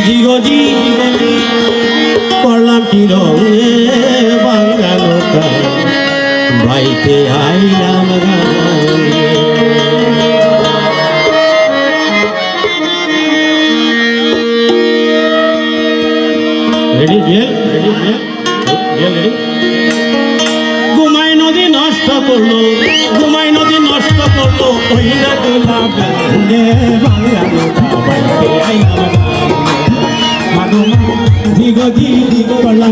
জিগজি করলাম কি রঙে বাঙালো বাইতে আইলাম। রেডি রেডি রেডি ঘুমাই নদী নষ্ট করল ঘুমাই নদী নষ্ট করল ওই না গোলাপ গাঙ্গে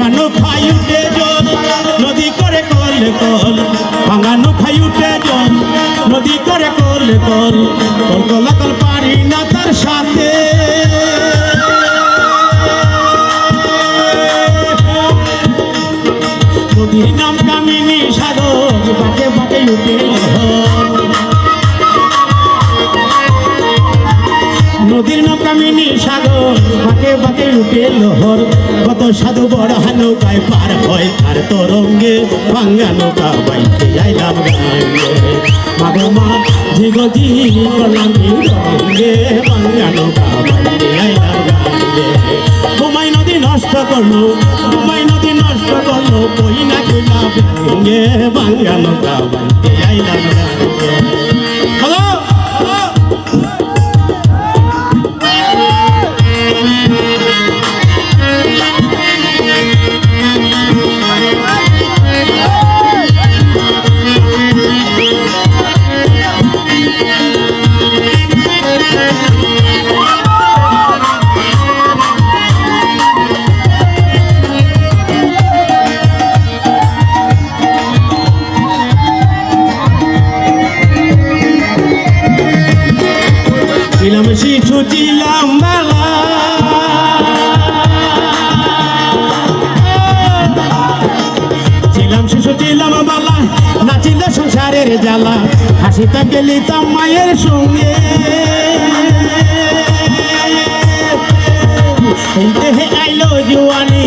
ভাঙানো খাই উঠে জল, নদী করে করলে কল। ভাঙানো খাই উঠে জল, নদী করে করলে কল। কল, কলা, কল পারি না তার সাথে। নদীর নাম কামিনী সাগর বাঁকে বাঁকে উঠে। নদীর নৌকামিনী সাগর বাঁকে বাঁকে উঠে লোহর। কত সাধু বড় নৌকায় পার হয় আর তরঙ্গে ভাঙ্গা নৌকা বাইতে গাঙ্গে মাগো মা ঝিগজি করলাম কি রঙ্গে ভাঙ্গা নৌকা বাইতে যাইলাম ঘুমাই নদী নষ্ট করল, ঘুমাই নদী নষ্ট করল কই না কইলা ভাঙ্গে ভাঙ্গা নৌকা বাইতে ছিলাম শিশু ছিলাম ছিলাম শিশু, ছিলাম বালা, নাচিলে সংসারের জ্বালা, হাসিতা গেলিতাম মায়ের সঙ্গে। আইলো জুয়ানি